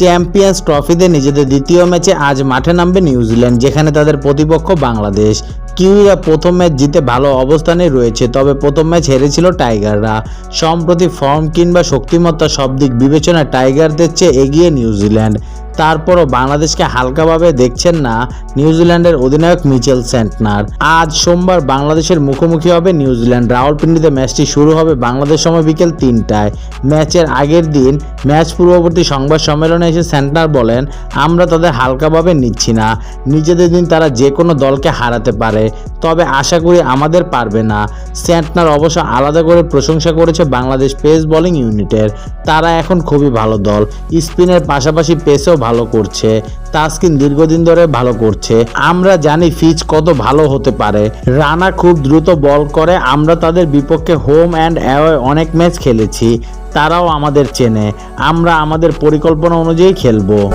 Champions ট্রফিতে নিজেদের দ্বিতীয় ম্যাচে আজ মাঠে নামবে নিউজিল্যান্ড, যেখানে তাদের প্রতিপক্ষ বাংলাদেশ। কিউইরা প্রথম ম্যাচ জিতে ভালো অবস্থানে রয়েছে, তবে প্রথম ম্যাচ হেরেছিল টাইগাররা। সম্প্রতি ফর্ম কিংবা শক্তিমত্তা সব দিক বিবেচনায় টাইগারদের চেয়ে এগিয়ে নিউজিল্যান্ড। তারপরও বাংলাদেশকে হালকাভাবে দেখছেন না নিউজিল্যান্ডের অধিনায়ক মিচেল সেন্টনার আজ সোমবার বাংলাদেশের মুখোমুখি হবে নিউজিল্যান্ড। রাওয়ালপিন্ডিতে ম্যাচটি শুরু হবে বাংলাদেশ সময় বিকেল তিনটায়। ম্যাচের আগের দিন ম্যাচ পূর্ববর্তী সংবাদ সম্মেলনে এসে সেন্টনার বলেন, আমরা তাদের হালকাভাবে নিচ্ছি না। নিজেদের দিন তারা যে কোনো দলকে হারাতে পারে। তবে আশা করি আমাদের পারবে না। স্যান্টনার অবশ্য আলাদা করে প্রশংসা করেছে বাংলাদেশ পেস বোলিং ইউনিটের। তারা এখন খুবই ভালো দল। স্পিনের পাশাপাশি পেসও ভালো করছে। তাস্কিন দীর্ঘদিন ধরে ভালো করছে। আমরা জানি ফিচ কত ভালো হতে পারে। রানা খুব দ্রুত বল করে। আমরা তাদের বিপক্ষে হোম অ্যান্ড অ্যাওয়ে অনেক ম্যাচ খেলেছি। তারাও আমাদের চেনে। আমরা আমাদের পরিকল্পনা অনুযায়ী খেলব।